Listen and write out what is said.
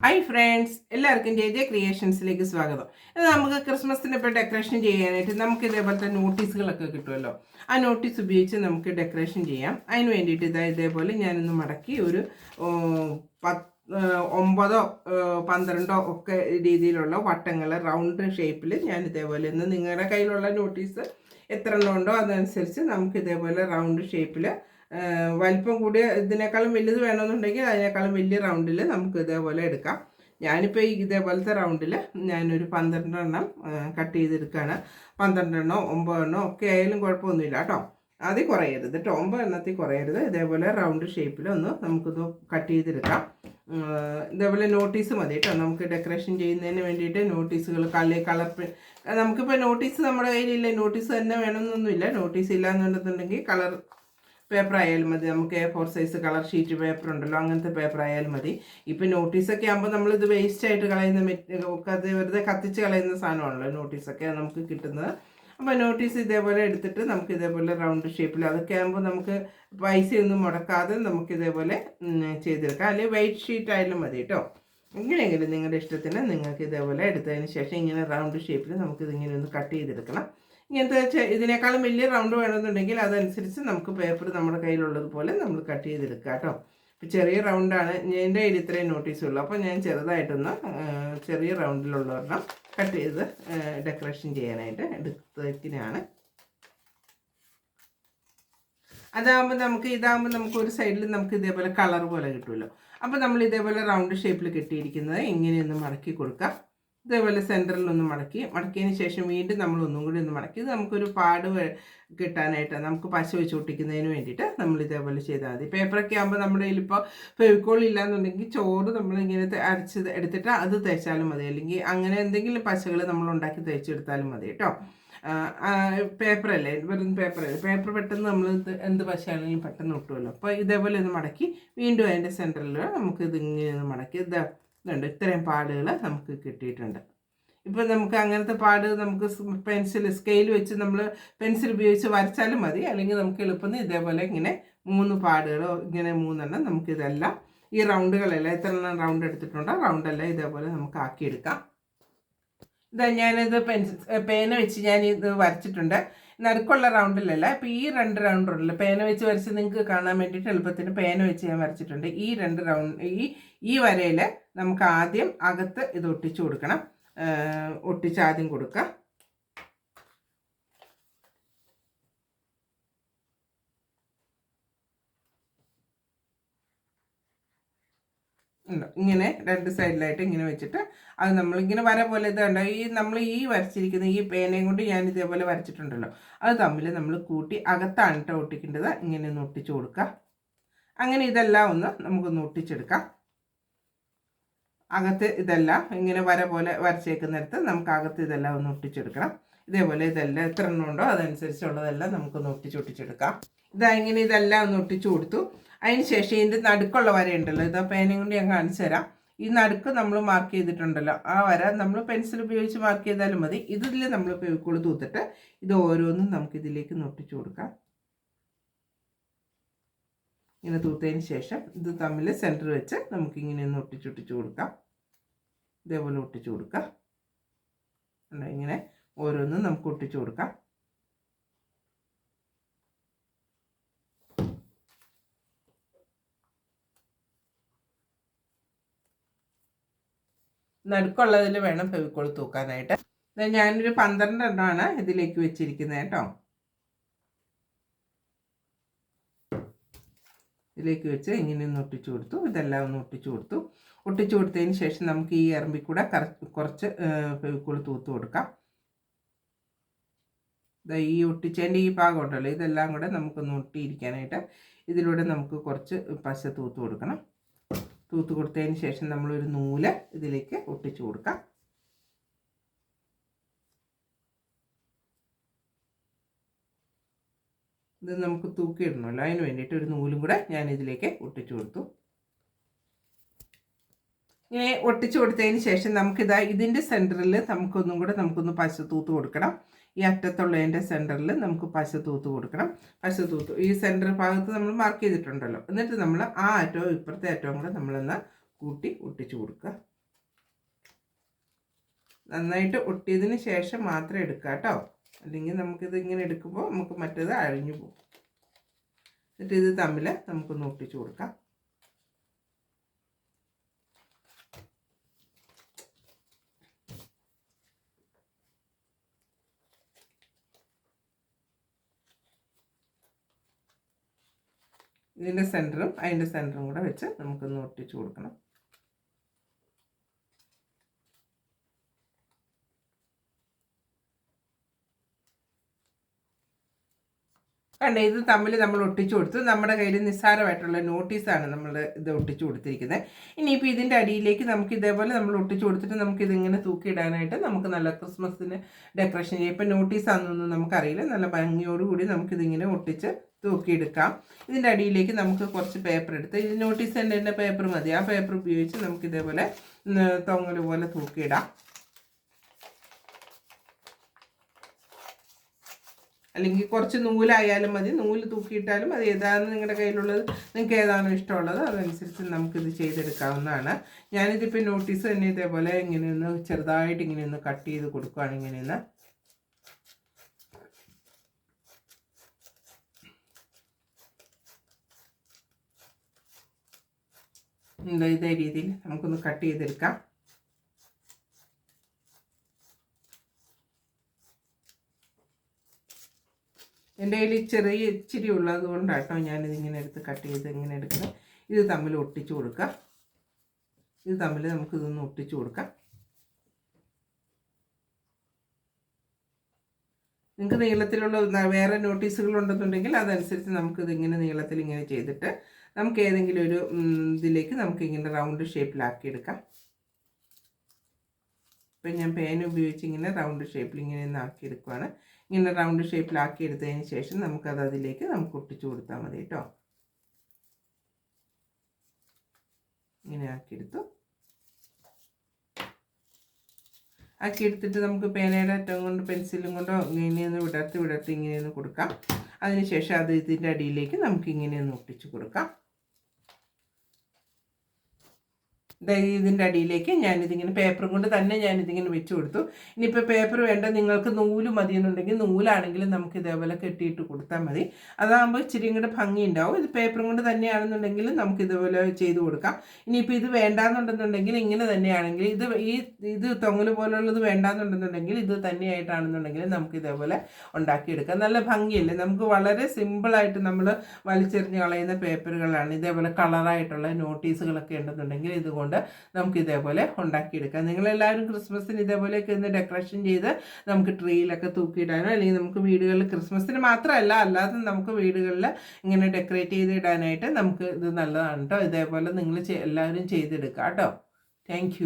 Hi friends എല്ലാവർക്കും J J ക്രിയേഷൻസിലേക്ക് സ്വാഗതം. ഇത് നമുക്ക് ക്രിസ്മസിന് ഇപ്പോൾ ഡെക്കറേഷൻ ചെയ്യാനായിട്ട് നമുക്ക് ഇതേപോലത്തെ നോട്ടീസുകളൊക്കെ കിട്ടുമല്ലോ. ആ നോട്ടീസ് ഉപയോഗിച്ച് നമുക്ക് ഡെക്കറേഷൻ ചെയ്യാം. അതിന് വേണ്ടിയിട്ട് ഇതാ ഇതേപോലെ ഞാനൊന്ന് മടക്കി ഒരു പത്ത് ഒമ്പതോ പന്ത്രണ്ടോ ഒക്കെ രീതിയിലുള്ള വട്ടങ്ങൾ റൗണ്ട് ഷേപ്പിൽ ഞാൻ ഇതേപോലെ ഒന്ന് നിങ്ങളുടെ കയ്യിലുള്ള നോട്ടീസ് എത്ര എണ്ണം ഉണ്ടോ അതനുസരിച്ച് നമുക്ക് ഇതേപോലെ റൗണ്ട് ഷേപ്പിൽ വലിപ്പം കൂടിയ ഇതിനേക്കാളും വലുത് വേണമെന്നുണ്ടെങ്കിൽ അതിനേക്കാളും വലിയ റൗണ്ടിൽ നമുക്ക് ഇതേപോലെ എടുക്കാം. ഞാനിപ്പോൾ ഈ ഇതേപോലത്തെ റൗണ്ടിൽ ഞാനൊരു പന്ത്രണ്ടെണ്ണം കട്ട് ചെയ്തെടുക്കുകയാണ് പന്ത്രണ്ടെണ്ണോ ഒമ്പതെണ്ണോ ഒക്കെ ആയാലും കുഴപ്പമൊന്നുമില്ല കേട്ടോ. അതിൽ കുറയരുത് കേട്ടോ. ഒമ്പത് എണ്ണത്തിൽ കുറയരുത്. ഇതേപോലെ റൗണ്ട് ഷേപ്പിൽ ഒന്ന് നമുക്കിത് കട്ട് ചെയ്തെടുക്കാം. ഇതേപോലെ നോട്ടീസ് മതി കേട്ടോ. നമുക്ക് ഡെക്കറേഷൻ ചെയ്യുന്നതിന് വേണ്ടിയിട്ട് നോട്ടീസുകൾ കല്ല് കളർ നമുക്കിപ്പോൾ നോട്ടീസ് നമ്മുടെ കയ്യിലില്ല. നോട്ടീസ് തന്നെ വേണമെന്നൊന്നുമില്ല. നോട്ടീസ് ഇല്ലാന്നുണ്ടെന്നുണ്ടെങ്കിൽ കളർ പേപ്പർ ആയാലും മതി. നമുക്ക് A four size colour sheet paper ഉണ്ടല്ലോ അങ്ങനത്തെ പേപ്പർ ആയാലും മതി. ഇപ്പം നോട്ടീസൊക്കെ ആകുമ്പോൾ നമ്മളിത് വേസ്റ്റ് ആയിട്ട് കളയുന്ന അത് വെറുതെ കത്തിച്ച് കളയുന്ന സാധനമാണല്ലോ നോട്ടീസൊക്കെ നമുക്ക് കിട്ടുന്നത്. അപ്പോൾ നോട്ടീസ് ഇതേപോലെ എടുത്തിട്ട് നമുക്ക് ഇതേപോലെ റൗണ്ട് ഷേപ്പിൽ അതൊക്കെ ആകുമ്പോൾ നമുക്ക് പൈസയൊന്നും മുടക്കാതെ നമുക്ക് ഇതേപോലെ ചെയ്തെടുക്കാം. അല്ലെങ്കിൽ വൈറ്റ് ഷീറ്റ് ആയാലും മതി കേട്ടോ എങ്ങനെയെങ്കിലും നിങ്ങളുടെ ഇഷ്ടത്തിന് നിങ്ങൾക്ക് ഇതേപോലെ എടുത്തതിന് ശേഷം ഇങ്ങനെ റൗണ്ട് ഷേപ്പിൽ നമുക്കിതിങ്ങനെ ഒന്ന് കട്ട് ചെയ്തെടുക്കണം. ഇങ്ങനത്തെ ഇതിനേക്കാളും വലിയ റൗണ്ട് വേണമെന്നുണ്ടെങ്കിൽ അതനുസരിച്ച് നമുക്ക് പേപ്പർ നമ്മുടെ കയ്യിലുള്ളത് പോലെ നമ്മൾ കട്ട് ചെയ്തെടുക്കുക കേട്ടോ. ഇപ്പോൾ ചെറിയ റൗണ്ടാണ് എന്റെ കയ്യിൽ ഇത്രയും നോട്ടീസ് ഉള്ളൂ. അപ്പോൾ ഞാൻ ചെറുതായിട്ടൊന്ന് ചെറിയ റൗണ്ടിലുള്ളവരെണ്ണം കട്ട് ചെയ്ത് ഡെക്കറേഷൻ ചെയ്യാനായിട്ട് എടുത്തതിനാണ്. അതാകുമ്പോൾ നമുക്ക് ഇതാകുമ്പോൾ നമുക്ക് ഒരു സൈഡിൽ നമുക്ക് ഇതേപോലെ കളർ പോലെ കിട്ടുമല്ലോ. അപ്പോൾ നമ്മൾ ഇതേപോലെ റൗണ്ട് ഷേപ്പിൽ കെട്ടിയിരിക്കുന്നത് ഇങ്ങനെയൊന്ന് മറക്കി കൊടുക്കാം. ഇതേപോലെ സെന്ററിൽ ഒന്ന് മടക്കി. മടക്കിയതിന് ശേഷം വീണ്ടും നമ്മൾ ഒന്നും കൂടി ഒന്ന് മടക്കി. ഇത് നമുക്കൊരു പാട് കിട്ടാനായിട്ട് നമുക്ക് പശ വെച്ച് ഒട്ടിക്കുന്നതിന് വേണ്ടിയിട്ട് നമ്മൾ ഇതേപോലെ ചെയ്താൽ മതി. പേപ്പറൊക്കെ ആകുമ്പോൾ നമ്മുടെ കയ്യിലിപ്പോൾ ഫെവിക്കോൾ ഇല്ലാന്നുണ്ടെങ്കിൽ ചോറ് നമ്മളിങ്ങനെ അരച്ച് എടുത്തിട്ട് അത് തേച്ചാലും മതി. അല്ലെങ്കിൽ അങ്ങനെ എന്തെങ്കിലും പശകൾ നമ്മൾ ഉണ്ടാക്കി തേച്ചെടുത്താലും മതി കേട്ടോ. പേപ്പറല്ലേ വെറും പേപ്പറല്ലേ പേപ്പർ പെട്ടെന്ന് നമ്മൾ എന്ത് പശയാണെങ്കിലും പെട്ടെന്ന് ഒട്ടുമല്ലോ. അപ്പോൾ ഇതേപോലെ ഒന്ന് മടക്കി വീണ്ടും അതിന്റെ സെന്ററിൽ നമുക്ക് ഇതിങ്ങനെ ഒന്ന് മടക്കി. ഇതാ ഇതുണ്ട്. ഇത്രയും പാടുകൾ നമുക്ക് കിട്ടിയിട്ടുണ്ട്. ഇപ്പോൾ നമുക്ക് അങ്ങനത്തെ പാട് നമുക്ക് പെൻസിൽ സ്കെയിൽ വെച്ച് നമ്മൾ പെൻസിൽ ഉപയോഗിച്ച് വരച്ചാലും മതി. അല്ലെങ്കിൽ നമുക്ക് എളുപ്പം ഇതേപോലെ ഇങ്ങനെ മൂന്ന് പാടുകളോ ഇങ്ങനെ മൂന്നെണ്ണം നമുക്ക് ഇതെല്ലാം ഈ റൗണ്ടുകളെല്ലാം എത്ര എണ്ണം റൗണ്ട് എടുത്തിട്ടുണ്ടോ റൗണ്ടെല്ലാം ഇതേപോലെ നമുക്ക് ആക്കിയെടുക്കാം. ഇതാ ഞാനിത് പെൻസിൽ പേന വെച്ച് ഞാൻ ഇത് വരച്ചിട്ടുണ്ട്. നടുക്കുള്ള റൗണ്ടിലല്ല. അപ്പോൾ ഈ രണ്ട് റൗണ്ട് പേന വെച്ച് വരച്ച് നിങ്ങൾക്ക് കാണാൻ വേണ്ടിയിട്ട് എളുപ്പത്തിന് പേന വെച്ച് ഞാൻ വരച്ചിട്ടുണ്ട്. ഈ രണ്ട് റൗണ്ട് ഈ ഈ വരയിൽ നമുക്ക് ആദ്യം അകത്ത് ഇത് ഒട്ടിച്ചു കൊടുക്കണം. ഒട്ടിച്ച് ആദ്യം കൊടുക്കുക ഇങ്ങനെ രണ്ട് സൈഡിലായിട്ട് ഇങ്ങനെ വെച്ചിട്ട് അത് നമ്മളിങ്ങനെ വര പോലെ ഇത് കണ്ടോ? ഈ നമ്മൾ ഈ വരച്ചിരിക്കുന്ന ഈ പേനയും കൊണ്ട് ഞാൻ ഇതേപോലെ വരച്ചിട്ടുണ്ടല്ലോ. അത് തമ്മിൽ നമ്മൾ കൂട്ടി അകത്താണ് കേട്ടോ ഒട്ടിക്കേണ്ടത്. ഇങ്ങനെ ഒന്ന് ഒട്ടിച്ചു കൊടുക്കുക അങ്ങനെ ഇതെല്ലാം ഒന്ന് നമുക്കൊന്ന് ഒട്ടിച്ചെടുക്കാം. അകത്ത് ഇതെല്ലാം ഇങ്ങനെ വര പോലെ വരച്ചേക്കുന്നിടത്ത് നമുക്ക് അകത്ത് ഇതെല്ലാം ഒന്ന് ഒട്ടിച്ചെടുക്കണം. ഇതേപോലെ ഇതെല്ലാം എത്ര എണ്ണം ഉണ്ടോ അതനുസരിച്ചുള്ളതെല്ലാം നമുക്കൊന്ന് ഒട്ടിച്ച് ഒട്ടിച്ചെടുക്കാം. ഇതാ ഇങ്ങനെ ഇതെല്ലാം ഒന്ന് ഒട്ടിച്ചു കൊടുത്തു. അതിന് ശേഷം ഇതിന്റെ നടുക്കുള്ള വര ഉണ്ടല്ലോ ഇതാ പേനയും കൊണ്ട് ഞാൻ കാണിച്ചു തരാം. ഈ നടുക്ക് നമ്മൾ മാർക്ക് ചെയ്തിട്ടുണ്ടല്ലോ ആ വര നമ്മൾ പെൻസിൽ ഉപയോഗിച്ച് മാർക്ക് ചെയ്താലും മതി. ഇതിൽ നമ്മൾ ഫെവിക്കോൾ തൂത്തിട്ട് ഇത് ഓരോന്നും നമുക്ക് ഇതിലേക്ക് ഒട്ടിച്ചു കൊടുക്കാം. ഇങ്ങനെ തൂത്തതിന് ശേഷം ഇത് തമ്മിൽ സെന്റർ വെച്ച് നമുക്കിങ്ങനെ ഒന്ന് ഒട്ടിച്ചൊട്ടിച്ച് കൊടുക്കാം. ഇതേപോലെ ഒട്ടിച്ചു കൊടുക്കാം. കണ്ടോ ഇങ്ങനെ ഓരോന്നും നമുക്ക് ഒട്ടിച്ചു കൊടുക്കാം. നടുക്കുള്ളതിൽ വേണം ഫെവിക്കോൾ തൂക്കാനായിട്ട്. ഞാനൊരു പന്ത്രണ്ട് എണ്ണമാണ് ഇതിലേക്ക് വെച്ചിരിക്കുന്നത് കേട്ടോ. ഇതിലേക്ക് വെച്ച് ഇങ്ങനെ ഒന്ന് ഒട്ടിച്ചു കൊടുത്തു. ഇതെല്ലാം ഒന്ന് ഒട്ടിച്ചു കൊടുത്തു. ഒട്ടിച്ചു കൊടുത്തതിന് ശേഷം നമുക്ക് ഈ ഇറമ്പിക്കൂടെ കൂടെ കറ- കുറച്ച് ഫെവിക്കോൾ തൂത്ത് കൊടുക്കാം. ഈ ഒട്ടിച്ചതിന്റെ ഈ ഭാഗം ഉണ്ടല്ലോ ഇതെല്ലാം കൂടെ നമുക്കൊന്ന് ഒട്ടിയിരിക്കാനായിട്ട് ഇതിലൂടെ നമുക്ക് കുറച്ച് പശ തൂത്ത് കൊടുക്കണം. തൂത്ത് കൊടുത്തതിന് ശേഷം നമ്മളൊരു നൂൽ ഇതിലേക്ക് ഒട്ടിച്ചു കൊടുക്കാം. ഇത് നമുക്ക് തൂക്കിയിടണമല്ലോ അതിന് വേണ്ടിയിട്ട് ഒരു നൂലും കൂടെ ഞാൻ ഇതിലേക്ക് ഒട്ടിച്ചു കൊടുത്തു. ഇങ്ങനെ ഒട്ടിച്ചു കൊടുത്തതിന് ശേഷം നമുക്കിതാ ഇതിന്റെ സെന്ററിൽ നമുക്കൊന്നും കൂടെ നമുക്കൊന്ന് പശ തൂത്ത് കൊടുക്കണം. ഈ അറ്റത്തുള്ളതിന്റെ സെന്ററിൽ നമുക്ക് പശ തൂത്ത് കൊടുക്കണം. പശ തൂത്ത് ഈ സെന്റർ ഭാഗത്ത് നമ്മൾ മാർക്ക് ചെയ്തിട്ടുണ്ടല്ലോ. എന്നിട്ട് നമ്മൾ ആ അറ്റവും ഇപ്പുറത്തെ അറ്റവും കൂടെ നമ്മളൊന്ന് കൂട്ടി ഒട്ടിച്ചു കൊടുക്കുക. നന്നായിട്ട് ഒട്ടിയതിന് ശേഷം മാത്രം എടുക്കുക കേട്ടോ. അല്ലെങ്കിൽ നമുക്കിത് ഇങ്ങനെ എടുക്കുമ്പോൾ നമുക്ക് മറ്റേത് അഴിഞ്ഞു പോകും. എന്നിട്ട് ഇത് തമ്മിൽ നമുക്കൊന്ന് ഒട്ടിച്ചു കൊടുക്കാം. ഇതിന്റെ സെന്ററും അതിന്റെ സെന്ററും കൂടെ വെച്ച് നമുക്കൊന്ന് ഒട്ടിച്ചു കൊടുക്കണം. കണ്ടേ ഇത് തമ്മിൽ നമ്മൾ ഒട്ടിച്ചു കൊടുത്തു. നമ്മുടെ കയ്യിൽ നിസ്സാരമായിട്ടുള്ള നോട്ടീസാണ് നമ്മൾ ഇത് ഒട്ടിച്ചു കൊടുത്തിരിക്കുന്നത്. ഇനിയിപ്പോൾ ഇതിന്റെ അടിയിലേക്ക് നമുക്ക് ഇതേപോലെ നമ്മൾ ഒട്ടിച്ചു കൊടുത്തിട്ട് നമുക്ക് ഇതിങ്ങനെ തൂക്കിയിടാനായിട്ട് നമുക്ക് നല്ല ക്രിസ്മസിന് ഡെക്കറേഷൻ ചെയ്യാം. ഇപ്പം നോട്ടീസാണെന്നൊന്നും നമുക്കറിയില്ല. നല്ല ഭംഗിയോടുകൂടി നമുക്കിതിങ്ങനെ ഒട്ടിച്ച് തൂക്കിയെടുക്കാം. ഇതിന്റെ അടിയിലേക്ക് നമുക്ക് കുറച്ച് പേപ്പർ എടുത്ത് ഇത് നോട്ടീസ് സെന്ററിന്റെ പേപ്പർ മതി. ആ പേപ്പർ ഉപയോഗിച്ച് നമുക്ക് ഇതേപോലെ തൊങ്ങൽ പോലെ തൂക്കിയിടാം. അല്ലെങ്കിൽ കുറച്ച് നൂലായാലും മതി. നൂൽ തൂക്കിയിട്ടാലും അത് ഏതാണ് നിങ്ങളുടെ കയ്യിലുള്ളത് നിങ്ങൾക്ക് ഏതാണോ ഇഷ്ടമുള്ളത് അതനുസരിച്ച് നമുക്കിത് ചെയ്തെടുക്കാവുന്നതാണ്. ഞാനിതിപ്പോൾ നോട്ടീസ് തന്നെ ഇതേപോലെ ഇങ്ങനെ ഒന്ന് ചെറുതായിട്ട് ഇങ്ങനെ ഒന്ന് കട്ട് ചെയ്ത് കൊടുക്കുകയാണ് ഇങ്ങനെയൊന്ന്. ഇതേ രീതിയിൽ നമുക്കൊന്ന് കട്ട് ചെയ്തെടുക്കാം. എന്റെ കയ്യിൽ ചെറിയ ഇച്ചിരി ഉള്ളത് കൊണ്ടാട്ടോ ഞാനിത് ഇങ്ങനെ എടുത്ത് കട്ട് ചെയ്ത് ഇങ്ങനെ എടുക്കുന്നത്. ഇത് തമ്മിൽ ഒട്ടിച്ചു കൊടുക്കാം. ഇത് തമ്മിൽ നമുക്ക് നമുക്കിതൊന്ന് ഒട്ടിച്ചു കൊടുക്കാം. നിങ്ങൾക്ക് നീളത്തിലുള്ള വേറെ നോട്ടീസുകൾ ഉണ്ടെന്നുണ്ടെങ്കിൽ അതനുസരിച്ച് നമുക്കിത് ഇങ്ങനെ നീളത്തിൽ ഇങ്ങനെ ചെയ്തിട്ട് നമുക്ക് ഏതെങ്കിലും ഒരു ഇതിലേക്ക് നമുക്ക് ഇങ്ങനെ റൗണ്ട് ഷേപ്പിലാക്കി എടുക്കാം ഇപ്പം ഞാൻ പേന ഉപയോഗിച്ച് ഇങ്ങനെ റൗണ്ട് ഷേപ്പിൽ ഇങ്ങനെ ഒന്ന് ആക്കി എടുക്കുവാണ് ഇങ്ങനെ റൗണ്ട് ഷേപ്പിലാക്കി എടുത്തതിന് ശേഷം നമുക്കത് അതിലേക്ക് നമുക്ക് ഒട്ടിച്ചു കൊടുത്താൽ മതി കേട്ടോ. ഇങ്ങനെ ആക്കിയെടുത്തു. ആക്കി എടുത്തിട്ട് നമുക്ക് പേനയുടെ അറ്റം കൊണ്ട് പെൻസിലും കൊണ്ടോ ഇങ്ങനെയൊന്ന് വിടർത്തി വിടർത്തി ഇങ്ങനെയൊന്ന് കൊടുക്കാം. അതിനുശേഷം അത് ഇതിന്റെ അടിയിലേക്ക് നമുക്ക് ഇങ്ങനെയൊന്ന് ഒട്ടിച്ചു കൊടുക്കാം. ഇതിന്റെ അടിയിലേക്ക് ഞാനിതിങ്ങനെ പേപ്പർ കൊണ്ട് തന്നെ ഞാനിതിങ്ങനെ വെച്ച് കൊടുത്തു. ഇനിയിപ്പോൾ പേപ്പർ വേണ്ട നിങ്ങൾക്ക് നൂൽ മതി എന്നുണ്ടെങ്കിൽ നൂലാണെങ്കിലും നമുക്ക് ഇതേപോലെ കെട്ടിയിട്ട് കൊടുത്താൽ മതി. അതാകുമ്പോൾ ഇച്ചിരി കൂടെ ഭംഗി ഉണ്ടാവും ഇത് പേപ്പർ കൊണ്ട് തന്നെയാണെന്നുണ്ടെങ്കിൽ നമുക്ക് ഇതുപോലെ ചെയ്ത് കൊടുക്കാം. ഇനിയിപ്പോൾ ഇത് വേണ്ടാന്നുണ്ടെന്നുണ്ടെങ്കിൽ ഇങ്ങനെ തന്നെയാണെങ്കിൽ ഇത് ഈ ഇത് തൊങ്ങൽ പോലുള്ളത് വേണ്ടാന്നുണ്ടെന്നുണ്ടെങ്കിൽ ഇത് തന്നെയായിട്ടാണെന്നുണ്ടെങ്കിൽ നമുക്ക് ഇതേപോലെ ഉണ്ടാക്കിയെടുക്കാം. നല്ല ഭംഗിയല്ലേ? നമുക്ക് വളരെ സിമ്പിളായിട്ട് നമ്മൾ വലിച്ചെറിഞ്ഞ് കളയുന്ന പേപ്പറുകളാണ് ഇതേപോലെ കളറായിട്ടുള്ള നോട്ടീസുകളൊക്കെ ഉണ്ടെന്നുണ്ടെങ്കിൽ ഇതുകൊണ്ട് കൊണ്ട് നമുക്ക് ഇതേപോലെ ഉണ്ടാക്കിയെടുക്കാം. നിങ്ങളെല്ലാവരും ക്രിസ്മസിന് ഇതേപോലെയൊക്കെ ഇന്ന് ഡെക്കറേഷൻ ചെയ്ത് നമുക്ക് ട്രീയിലൊക്കെ തൂക്കിയിടാനോ അല്ലെങ്കിൽ നമുക്ക് വീടുകളിൽ ക്രിസ്മസിന് മാത്രമല്ല അല്ലാതെ നമുക്ക് വീടുകളിൽ ഇങ്ങനെ ഡെക്കറേറ്റ് ചെയ്ത് ഇടാനായിട്ട് നമുക്ക് ഇത് നല്ലതാണ് കേട്ടോ ഇതേപോലെ നിങ്ങൾ എല്ലാവരും ചെയ്തെടുക്കാം കേട്ടോ താങ്ക്